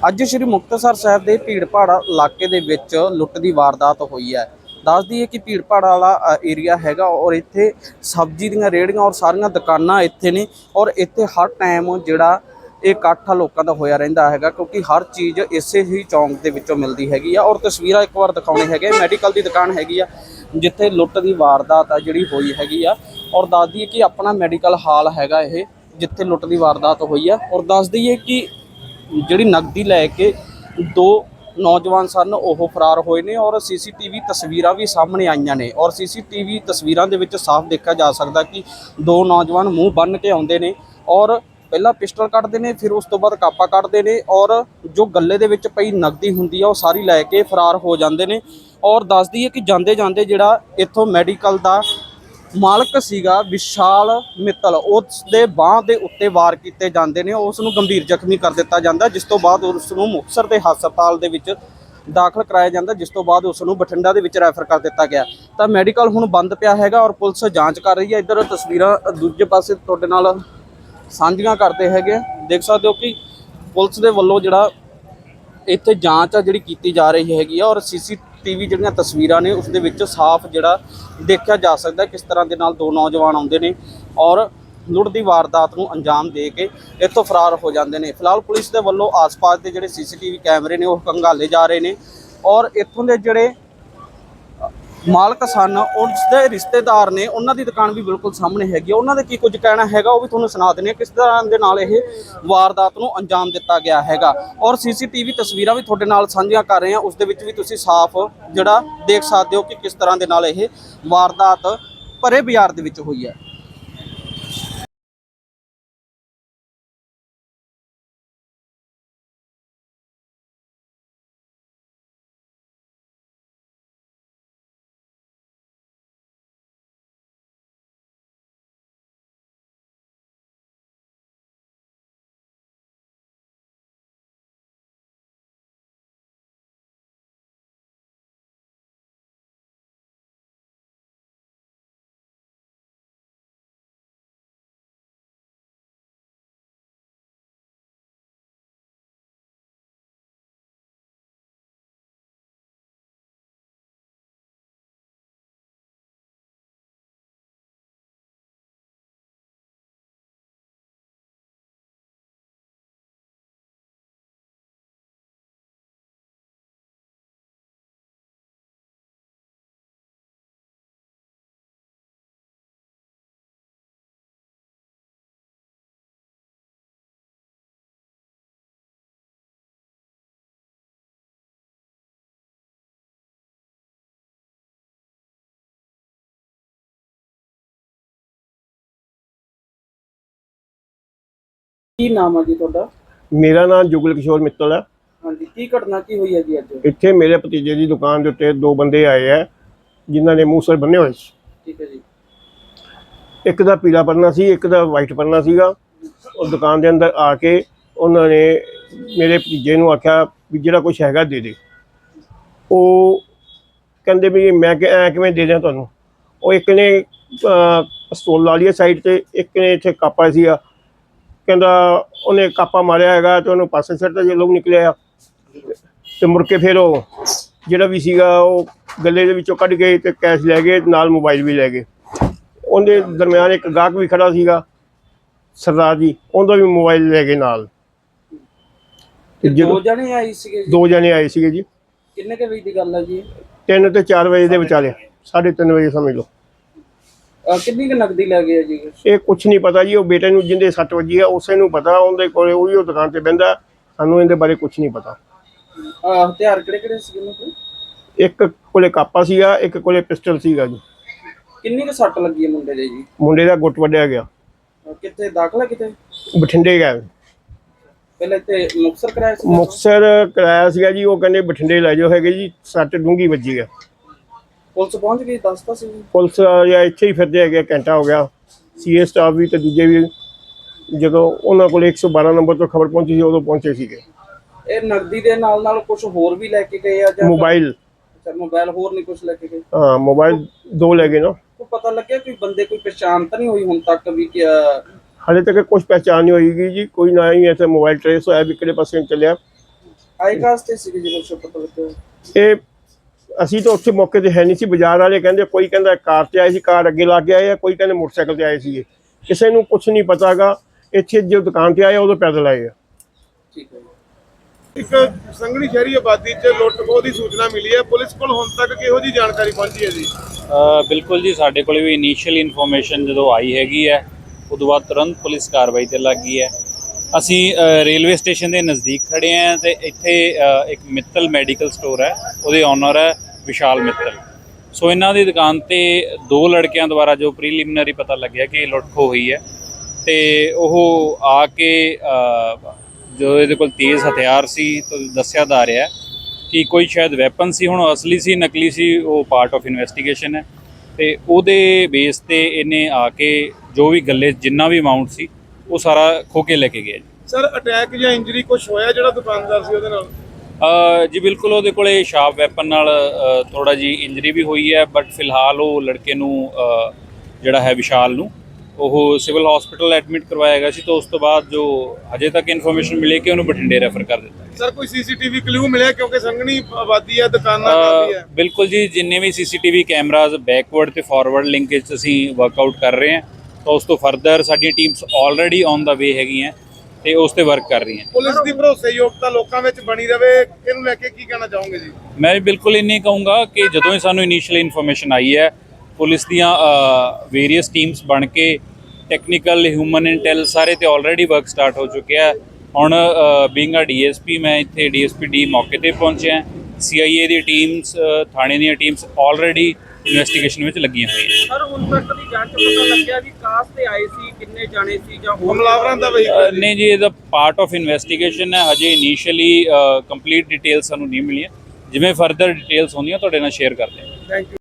ਅੱਜ ਸ਼੍ਰੀ ਮੁਕਤਸਰ ਸਾਹਿਬ ਦੇ ਭੀੜਪਾੜਾ ਇਲਾਕੇ ਦੇ ਵਿੱਚ ਲੁੱਟ ਦੀ ਵਾਰਦਾਤ ਹੋਈ ਹੈ। ਦੱਸ ਦਈਏ ਕਿ ਭੀੜਪਾੜਾ ਵਾਲਾ ਏਰੀਆ ਹੈਗਾ ਔਰ ਇੱਥੇ ਸਬਜ਼ੀ ਦੀਆਂ ਰੇਹੜੀਆਂ ਔਰ ਸਾਰੀਆਂ ਦੁਕਾਨਾਂ ਇੱਥੇ ਨੇ ਔਰ ਇੱਥੇ ਹਰ ਟਾਈਮ ਜਿਹੜਾ ਇਹ ਇਕੱਠ ਆ ਲੋਕਾਂ ਦਾ ਹੋਇਆ ਰਹਿੰਦਾ ਹੈਗਾ ਕਿਉਂਕਿ ਹਰ ਚੀਜ਼ ਇਸੇ ਹੀ ਚੌਂਕ ਦੇ ਵਿੱਚੋਂ ਮਿਲਦੀ ਹੈਗੀ ਆ ਔਰ ਤਸਵੀਰਾਂ ਇੱਕ ਵਾਰ ਦਿਖਾਉਣੇ ਹੈਗੇ ਮੈਡੀਕਲ ਦੀ ਦੁਕਾਨ ਹੈਗੀ ਆ ਜਿੱਥੇ ਲੁੱਟ ਦੀ ਵਾਰਦਾਤ ਆ ਜਿਹੜੀ ਹੋਈ ਹੈਗੀ ਆ ਔਰ ਦੱਸ ਦਈਏ ਕਿ ਆਪਣਾ ਮੈਡੀਕਲ ਹਾਲ ਹੈਗਾ ਇਹ ਜਿੱਥੇ ਲੁੱਟ ਦੀ ਵਾਰਦਾਤ ਹੋਈ ਆ ਔਰ ਦੱਸ ਦਈਏ ਕਿ ਜਿਹੜੀ ਨਕਦੀ ਲੈ ਕੇ ਦੋ ਨੌਜਵਾਨ ਸਨ, ਉਹ ਫਰਾਰ ਹੋਏ ਨੇ ਔਰ ਸੀਸੀਟੀਵੀ ਤਸਵੀਰਾਂ ਵੀ ਸਾਹਮਣੇ ਆਈਆਂ ਨੇ ਔਰ ਸੀਸੀਟੀਵੀ ਤਸਵੀਰਾਂ ਦੇ ਵਿੱਚ ਸਾਫ਼ ਦੇਖਿਆ ਜਾ ਸਕਦਾ ਕਿ ਦੋ ਨੌਜਵਾਨ ਮੂੰਹ ਬੰਨ ਕੇ ਆਉਂਦੇ ਨੇ ਔਰ ਪਹਿਲਾਂ ਪਿਸਟਲ ਕੱਢਦੇ ਨੇ, ਫਿਰ ਉਸ ਤੋਂ ਬਾਅਦ ਕਾਪਾ ਕੱਢਦੇ ਨੇ ਔਰ ਜੋ ਗੱਲੇ ਦੇ ਵਿੱਚ ਪਈ ਨਕਦੀ ਹੁੰਦੀ ਆ, ਉਹ ਸਾਰੀ ਲੈ ਕੇ ਫਰਾਰ ਹੋ ਜਾਂਦੇ ਨੇ ਔਰ ਦੱਸਦੀ ਹੈ ਕਿ ਜਾਂਦੇ ਜਾਂਦੇ ਜਿਹੜਾ ਇੱਥੋਂ ਮੈਡੀਕਲ ਦਾ ਮਾਲਕ ਸੀਗਾ ਵਿਸ਼ਾਲ ਮਿੱਤਲ। ਉਸ ਦੇ ਬਾਹ ਦੇ ਉੱਤੇ ਵਾਰ ਕੀਤੇ ਜਾਂਦੇ ਨੇ। ਉਸ ਨੂੰ ਗੰਭੀਰ ਜ਼ਖਮੀ ਕਰ ਦਿੱਤਾ ਜਾਂਦਾ, ਜਿਸ ਤੋਂ ਬਾਅਦ ਉਸ ਨੂੰ ਮੁਕਤਸਰ ਦੇ ਹਸਪਤਾਲ ਦੇ ਵਿੱਚ ਦਾਖਲ ਕਰਾਇਆ ਜਾਂਦਾ, ਜਿਸ ਤੋਂ ਬਾਅਦ ਉਸ ਨੂੰ ਬਠਿੰਡਾ ਦੇ ਵਿੱਚ ਰੈਫਰ ਕਰ ਦਿੱਤਾ ਗਿਆ। ਤਾਂ ਮੈਡੀਕਲ ਹੁਣ ਬੰਦ ਪਿਆ ਹੈਗਾ ਔਰ ਪੁਲਿਸ ਜਾਂਚ ਕਰ ਰਹੀ ਹੈ। ਇੱਧਰ ਤਸਵੀਰਾਂ ਦੂਜੇ ਪਾਸੇ ਤੁਹਾਡੇ ਨਾਲ ਸਾਂਝੀਆਂ ਕਰਦੇ ਹੈਗੇ ਦੇਖ ਸਕਦੇ ਹੋ ਕਿ ਪੁਲਿਸ ਦੇ ਵੱਲੋਂ ਜਿਹੜਾ ਇੱਥੇ ਜਾਂਚ ਆ ਜਿਹੜੀ ਕੀਤੀ ਜਾ ਰਹੀ ਹੈਗੀ ਆ ਔਰ ਸੀਸੀਟੀਵੀ ਜਿਹੜੀਆਂ ਤਸਵੀਰਾਂ ਨੇ ਉਸ ਦੇ ਵਿੱਚ ਸਾਫ਼ ਜਿਹੜਾ ਦੇਖਿਆ ਜਾ ਸਕਦਾ ਕਿਸ ਤਰ੍ਹਾਂ ਦੇ ਨਾਲ ਦੋ ਨੌਜਵਾਨ ਆਉਂਦੇ ਨੇ ਔਰ ਲੁੱਟ ਦੀ ਵਾਰਦਾਤ ਨੂੰ ਅੰਜਾਮ ਦੇ ਕੇ ਇੱਥੋਂ ਫਰਾਰ ਹੋ ਜਾਂਦੇ ਨੇ। ਫਿਲਹਾਲ ਪੁਲਿਸ ਦੇ ਵੱਲੋਂ ਆਸ-ਪਾਸ ਦੇ ਜਿਹੜੇ ਸੀਸੀਟੀਵੀ ਕੈਮਰੇ ਨੇ ਉਹ ਖੰਗਾਲੇ ਜਾ ਰਹੇ ਨੇ ਔਰ ਇੱਥੋਂ ਦੇ ਜਿਹੜੇ ਮਾਲਕ ਸਨ ਉਸ ਦੇ ਰਿਸ਼ਤੇਦਾਰ ਨੇ ਉਹਨਾਂ ਦੀ ਦੁਕਾਨ ਵੀ ਬਿਲਕੁਲ ਸਾਹਮਣੇ ਹੈਗੀ ਆ। ਉਹਨਾਂ ਦੇ ਕੀ ਕੁਝ ਕਹਿਣਾ ਹੈਗਾ, ਉਹ ਵੀ ਤੁਹਾਨੂੰ ਸੁਣਾ ਦਿੰਦੇ ਹਾਂ ਕਿਸ ਤਰ੍ਹਾਂ ਦੇ ਨਾਲ ਇਹ ਵਾਰਦਾਤ ਨੂੰ ਅੰਜਾਮ ਦਿੱਤਾ ਗਿਆ ਹੈਗਾ। ਔਰ ਸੀਸੀਟੀਵੀ ਤਸਵੀਰਾਂ ਵੀ ਤੁਹਾਡੇ ਨਾਲ ਸਾਂਝੀਆਂ ਕਰ ਰਹੇ ਹਾਂ। ਉਸ ਦੇ ਵਿੱਚ ਵੀ ਤੁਸੀਂ ਸਾਫ਼ ਜਿਹੜਾ ਦੇਖ ਸਕਦੇ ਹੋ ਕਿ ਕਿਸ ਤਰ੍ਹਾਂ ਦੇ ਨਾਲ ਇਹ ਵਾਰਦਾਤ ਭਰੇ ਬਾਜ਼ਾਰ ਦੇ ਵਿੱਚ ਹੋਈ ਹੈ। ਕੀ ਨਾਮ ਹੈ ਜੀ ਤੁਹਾਡਾ? ਮੇਰਾ ਨਾਮ ਜੁਗਲ ਕਿਸ਼ੋਰ ਮਿੱਤਲ ਹੈ ਹਾਂਜੀ ਕੀ ਘਟਨਾ ਕੀ ਹੋਈ ਹੈ ਜੀ ਅੱਜ? ਇੱਥੇ ਮੇਰੇ ਭਤੀਜੇ ਦੀ ਦੁਕਾਨ ਦੇ ਉੱਤੇ ਦੋ ਬੰਦੇ ਆਏ ਆ ਜਿਨ੍ਹਾਂ ਨੇ ਮੂੰਹ ਸਿਰ ਬੰਨੇ ਹੋਏ ਸੀ। ਠੀਕ ਹੈ ਜੀ। ਇੱਕ ਦਾ ਪੀਲਾ ਪਰਨਾ ਸੀ ਇੱਕ ਦਾ ਵਾਈਟ ਪਰਨਾ ਸੀਗਾ। ਉਹ ਦੁਕਾਨ ਦੇ ਅੰਦਰ ਆ ਕੇ ਉਹਨਾਂ ਨੇ ਮੇਰੇ ਭਤੀਜੇ ਨੂੰ ਆਖਿਆ ਵੀ ਜਿਹੜਾ ਕੁਝ ਹੈਗਾ ਦੇ ਦੇ। ਉਹ ਕਹਿੰਦੇ ਵੀ ਮੈਂ ਕਿਵੇਂ ਦੇ ਦਿਆਂ ਤੁਹਾਨੂੰ? ਉਹ ਇੱਕ ਨੇ ਪਿਸਤੌਲ ਲਾ ਸਾਈਡ ਤੇ ਇੱਕ ਨੇ ਇੱਥੇ ਕਾਪਾ ਸੀਗਾ। ਕਹਿੰਦਾ ਉਹਨੇ ਕਾਪਾ ਮਾਰਿਆ ਹੈਗਾ ਤੇ ਉਹਨੂੰ ਪਾਸੇ ਸਿਰ ਤੇ ਜੇ ਲੋਕ ਨਿਕਲਿਆ ਤੇ ਮੁੜ ਕੇ ਫਿਰ ਉਹ ਜਿਹੜਾ ਵੀ ਸੀਗਾ ਉਹ ਗੱਲੇ ਦੇ ਵਿੱਚੋਂ ਕੱਢ ਕੇ ਤੇ ਕੈਸ਼ ਲੈ ਗਏ ਨਾਲ ਮੋਬਾਈਲ ਵੀ ਲੈ ਗਏ। ਉਹਦੇ ਦਰਮਿਆਨ ਇੱਕ ਗਾਹਕ ਵੀ ਖੜਾ ਸੀਗਾ ਸਰਦਾਰ ਜੀ ਉਹਦਾ ਵੀ ਮੋਬਾਈਲ ਲੈ ਗਏ ਨਾਲ। ਤੇ ਦੋ ਜਦੋਂ ਜਣੇ ਆਏ ਸੀਗੇ ਜੀ? ਦੋ ਜਣੇ ਆਏ ਸੀਗੇ ਜੀ। ਕਿੰਨੇ ਕੁ ਵਜੇ ਦੀ ਗੱਲ ਹੈ ਜੀ? 3 ਤੇ 4 ਵਜੇ ਦੇ ਵਿਚਾਲੇ 3:30 ਵਜੇ ਸਮਝ ਲਓ। ਅਹ ਕਿੰਨੀ ਕੁ ਨਕਦੀ ਲੈ ਗਏ ਆ ਜੀ? ਇਹ ਕੁਝ ਨਹੀਂ ਪਤਾ ਜੀ ਉਹ ਬੇਟੇ ਨੂੰ ਜਿੰਦੇ ਸੱਟ ਵੱਜੀ ਆ ਉਸੇ ਨੂੰ ਪਤਾ ਉਹਦੇ ਕੋਲੇ ਉਹੀ ਉਹ ਦੁਕਾਨ ਤੇ ਬਹਿੰਦਾ ਸਾਨੂੰ ਇਹਦੇ ਬਾਰੇ ਕੁਝ ਨਹੀਂ ਪਤਾ। ਅਹ ਹਥਿਆਰ ਕਿਹੜੇ ਕਿਹੜੇ ਸੀਗੇ ਉਹਨਾਂ ਕੋਲ? ਇੱਕ ਕੋਲੇ ਕਾਪਾ ਸੀਗਾ ਇੱਕ ਕੋਲੇ ਪਿਸਟਲ ਸੀਗਾ ਜੀ। ਕਿੰਨੀ ਕੁ ਸੱਟ ਲੱਗੀ ਹੈ ਮੁੰਡੇ ਦੇ ਜੀ? ਮੁੰਡੇ ਦਾ ਗੁੱਟ ਵੱਢਿਆ ਗਿਆ। ਅਹ ਕਿੱਥੇ ਦਾਖਲਾ ਕਿਤੇ? ਬਠਿੰਡੇ ਗਿਆ। ਪਹਿਲਾਂ ਇੱਥੇ ਮੁਕਸਰ ਕਰਾਇਆ ਸੀ? ਮੁਕਤਸਰ ਕਰਾਇਆ ਸੀਗਾ ਜੀ ਉਹ ਕਹਿੰਦੇ ਬਠਿੰਡੇ ਲੈ ਜਾਓ ਹੈਗੇ ਜੀ ਸੱਟ ਡੂੰਗੀ ਵੱਜੀ ਆ। ਪੁਲਿਸ ਪਹੁੰਚ ਗਈ ਦੱਸਤਾ ਸੀ। ਜੀ। ਪੁਲਿਸ ਜਾਂ ਇੱਥੇ ਹੀ ਫਿਰਦੇ ਹੈਗੇ ਘੰਟਾ ਹੋ ਗਿਆ। ਸੀਏ ਸਟਾਫ ਵੀ ਤੇ ਦੂਜੇ ਵੀ ਜਦੋਂ ਉਹਨਾਂ ਕੋਲ 112 ਨੰਬਰ ਤੋਂ ਖਬਰ ਪਹੁੰਚੀ ਸੀ ਉਦੋਂ ਪਹੁੰਚੇ ਸੀਗੇ। ਇਹ ਨਕਦੀ ਦੇ ਨਾਲ ਨਾਲ ਕੁਝ ਹੋਰ ਵੀ ਲੈ ਕੇ ਗਏ ਆ ਜਾਂ ਮੋਬਾਈਲ। ਅੱਛਾ ਮੋਬਾਈਲ ਹੋਰ ਨਹੀਂ ਕੁਝ ਲੈ ਕੇ ਗਏ? ਹਾਂ ਮੋਬਾਈਲ ਦੋ ਲੈ ਗਏ ਨਾ। ਕੋਈ ਪਤਾ ਲੱਗਿਆ ਕੋਈ ਬੰਦੇ ਕੋਈ ਪਛਾਣ ਤਾਂ ਨਹੀਂ ਹੋਈ ਹੁਣ ਤੱਕ ਵੀ ਕਿ ਅਹ, ਹਾਲੇ ਤੱਕ ਕੁਝ ਪਹਿਚਾਣ ਨਹੀਂ ਹੋਈਗੀ ਜੀ ਕੋਈ ਨਾ ਹੀ ਐਸੇ ਮੋਬਾਈਲ ਟ੍ਰੇਸ ਹੋਇਆ ਵੀ ਕਿਹੜੇ ਪਾਸੇ ਚੱਲਿਆ। ਆਈ ਕਾਸ ਤੇ ਸੀ ਜਦੋਂ ਸ਼ੁਭ ਪਤਾ ਲੱਗਿਆ ਇਹ ਅਸੀਂ ਤਾਂ ਉੱਥੇ ਮੌਕੇ ਤੇ ਹੈ ਨਹੀਂ ਸੀ ਬਾਜ਼ਾਰ ਵਾਲੇ ਕਹਿੰਦੇ ਕੋਈ ਕਹਿੰਦਾ ਕਾਰ ਤੇ ਆਏ ਸੀ ਕਾਰ ਅੱਗੇ ਲੱਗ ਕੇ ਆਏ ਆ ਕੋਈ ਕਹਿੰਦੇ ਮੋਟਰਸਾਈਕਲ ਤੇ ਆਏ ਸੀਗੇ। ਕਿਸੇ ਨੂੰ ਕੁਝ ਨਹੀਂ ਪਤਾਗਾ ਇੱਥੇ ਜੋ ਦੁਕਾਨ ਤੇ ਆਏ ਉਦੋਂ ਪੈਦਲ ਆਏ ਆ। ਠੀਕ ਹੈ ਜੀ। ਇੱਕ ਸੰਘਣੀ ਸ਼ਹਿਰੀ ਆਬਾਦੀ 'ਚ ਲੁੱਟ ਖੋਹ ਦੀ ਸੂਚਨਾ ਮਿਲੀ ਹੈ। ਪੁਲਿਸ ਕੋਲ ਹੁਣ ਤੱਕ ਕਿਹੋ ਜੀ ਜਾਣਕਾਰੀ ਪਹੁੰਚੀ ਹੈ ਜੀ? ਬਿਲਕੁਲ ਜੀ ਸਾਡੇ ਕੋਲ ਵੀ ਇਨੀਸ਼ੀਅਲ ਇਨਫੋਰਮੇਸ਼ਨ ਜਦੋਂ ਆਈ ਹੈਗੀ ਹੈ ਉਦੋਂ ਬਾਅਦ ਤੁਰੰਤ ਪੁਲਿਸ ਕਾਰਵਾਈ ਤੇ ਲੱਗ ਗਈ ਹੈ। ਅਸੀਂ ਰੇਲਵੇ ਸਟੇਸ਼ਨ ਦੇ ਨਜ਼ਦੀਕ ਖੜੇ ਹਾਂ ਤੇ ਇੱਥੇ ਇੱਕ ਮਿੱਤਲ ਮੈਡੀਕਲ ਸਟੋਰ ਹੈ ਉਹਦੇ ਓਨਰ ਹੈ ਵਿਸ਼ਾਲ ਮਿੱਤਲ। ਸੋ ਇਹਨਾਂ ਦੀ ਦੁਕਾਨ ਤੇ ਦੋ ਲੜਕਿਆਂ ਦੁਆਰਾ ਜੋ ਪ੍ਰੀਲਿਮਿਨਰੀ ਪਤਾ ਲੱਗਿਆ ਕਿ ਲੁੱਟ ਖੋਹ ਹੋਈ ਹੈ ਤੇ ਉਹ ਆ ਕੇ ਅ, ਜੋ ਇਹਦੇ ਕੋਲ ਤੇਜ਼ ਹਥਿਆਰ ਸੀ ਤਾਂ ਦੱਸਿਆ ਜਾ ਰਿਹਾ ਕਿ ਕੋਈ ਸ਼ਾਇਦ ਵੈਪਨ ਸੀ ਹੁਣ ਅਸਲੀ ਸੀ ਨਕਲੀ ਸੀ ਉਹ ਪਾਰਟ ਆਫ ਇਨਵੈਸਟੀਗੇਸ਼ਨ ਹੈ ਤੇ ਉਹਦੇ ਬੇਸ ਤੇ ਇਹਨੇ ਆ ਕੇ ਜੋ ਵੀ ਗੱਲੇ ਜਿੰਨਾ ਵੀ ਅਮਾਉਂਟ ਸੀ ਉਹ ਸਾਰਾ ਖੋ ਕੇ ਲੈ ਕੇ ਗਿਆ ਜੀ। ਸਰ ਅਟੈਕ ਜਾਂ ਇੰਜਰੀ ਕੁਝ ਹੋਇਆ ਜਿਹੜਾ ਦੁਕਾਨਦਾਰ ਸੀ ਉਹਦੇ ਨਾਲ? ਅ, ਜੀ ਬਿਲਕੁਲ ਉਹਦੇ ਕੋਲੇ ਸ਼ਾਰਪ ਵੈਪਨ ਨਾਲ ਥੋੜਾ ਜੀ ਇੰਜਰੀ ਵੀ ਹੋਈ ਹੈ ਬਟ ਫਿਲਹਾਲ ਉਹ ਲੜਕੇ ਨੂੰ ਜਿਹੜਾ ਹੈ ਵਿਸ਼ਾਲ ਨੂੰ ਉਹ ਸਿਵਲ ਹਸਪੀਟਲ ਐਡਮਿਟ ਕਰਵਾਇਆ ਗਿਆ ਸੀ ਤਾਂ ਉਸ ਤੋਂ ਬਾਅਦ ਜੋ ਹਜੇ ਤੱਕ ਇਨਫੋਰਮੇਸ਼ਨ ਮਿਲੀ ਕਿ ਉਹਨੂੰ ਬਠਿੰਡੇ ਰੈਫਰ ਕਰ ਦਿੱਤਾ ਗਿਆ। ਸਰ ਕੋਈ ਸੀਸੀਟੀਵੀ ਕਲੂ ਮਿਲਿਆ ਕਿਉਂਕਿ ਸੰਘਣੀ ਆਬਾਦੀ ਹੈ ਦੁਕਾਨਾਂ ਕਾਫੀ ਹੈ। ਬਿਲਕੁਲ ਜੀ ਜਿੰਨੇ ਵੀ ਸੀਸੀਟੀਵੀ ਕੈਮਰਾਜ਼ ਬੈਕਵਰਡ ਤੇ ਫਾਰਵਰਡ ਲਿੰਕੇਜ ਅਸੀਂ ਵਰਕਆਊਟ ਕਰ ਰਹੇ ਹਾਂ ਤਾਂ ਉਸ ਤੋਂ ਫਰਦਰ ਸਾਡੀਆਂ teams already on the way ਹੈਗੀਆਂ ਤੇ ਉਸ ਤੇ ਵਰਕ ਕਰ ਰਹੀਆਂ। ਪੁਲਿਸ ਦੀ ਭਰੋਸੇਯੋਗਤਾ ਲੋਕਾਂ ਵਿੱਚ ਬਣੀ ਰਵੇ ਇਹਨੂੰ ਲੈ ਕੇ ਕੀ ਕਹਿਣਾ ਚਾਹੋਗੇ ਜੀ? ਮੈਂ ਬਿਲਕੁਲ ਇੰਨੀ ਕਹੂੰਗਾ ਕਿ ਜਦੋਂ ਹੀ ਸਾਨੂੰ ਇਨੀਸ਼ੀਅਲ ਇਨਫੋਰਮੇਸ਼ਨ ਆਈ ਹੈ ਪੁਲਿਸ ਦੀਆਂ ਵੇਰੀਅਸ ਟੀਮਸ ਬਣ ਕੇ ਟੈਕਨੀਕਲ ਹਿਊਮਨ ਇੰਟੈਲ ਸਾਰੇ ਤੇ ਆਲਰੇਡੀ ਵਰਕ ਸਟਾਰਟ ਹੋ ਚੁੱਕਿਆ ਹੈ ਹੁਣ ਬੀਇੰਗ ਅ ਡੀਐਸਪੀ ਮੈਂ ਇੱਥੇ ਡੀਐਸਪੀ ਡੀ ਮੌਕੇ ਤੇ ਪਹੁੰਚਿਆ। ਸੀਆਈਏ ਦੀ ਟੀਮਸ ਥਾਣੇ ਦੀਆਂ ਟੀਮਸ ਆਲਰੇਡੀ ਇਨਵੈਸਟੀਗੇਸ਼ਨ ਵਿੱਚ ਲੱਗੀਆਂ ਹੋਈਆਂ ਸਰ ਹੁਣ ਤੱਕ ਦੀ ਜਾਂਚ ਪਤਾ ਲੱਗਿਆ ਵੀ ਕਾਸ ਤੇ ਆਏ ਸੀ ਕਿੰਨੇ ਜਾਣੇ ਸੀ ਜਾਂ ਹੋਰ ਹਮਲਾਵਰਾਂ ਦਾ ਅ, ਵਹੀਕਲ ਨਹੀਂ ਜੀ ਇਹਦਾ ਪਾਰਟ ਆਫ ਇਨਵੈਸਟੀਗੇਸ਼ਨ ਹੈ। ਹਜੇ ਇਨੀਸ਼ੀਅਲੀ ਕੰਪਲੀਟ ਡਿਟੇਲਸ ਸਾਨੂੰ ਨਹੀਂ ਮਿਲੀਆਂ। ਜਿਵੇਂ ਫਰਦਰ ਡਿਟੇਲਸ ਹੁੰਦੀਆਂ ਤੁਹਾਡੇ ਨਾਲ ਸ਼ੇਅਰ ਕਰਦੇ ਹਾਂ। Thank you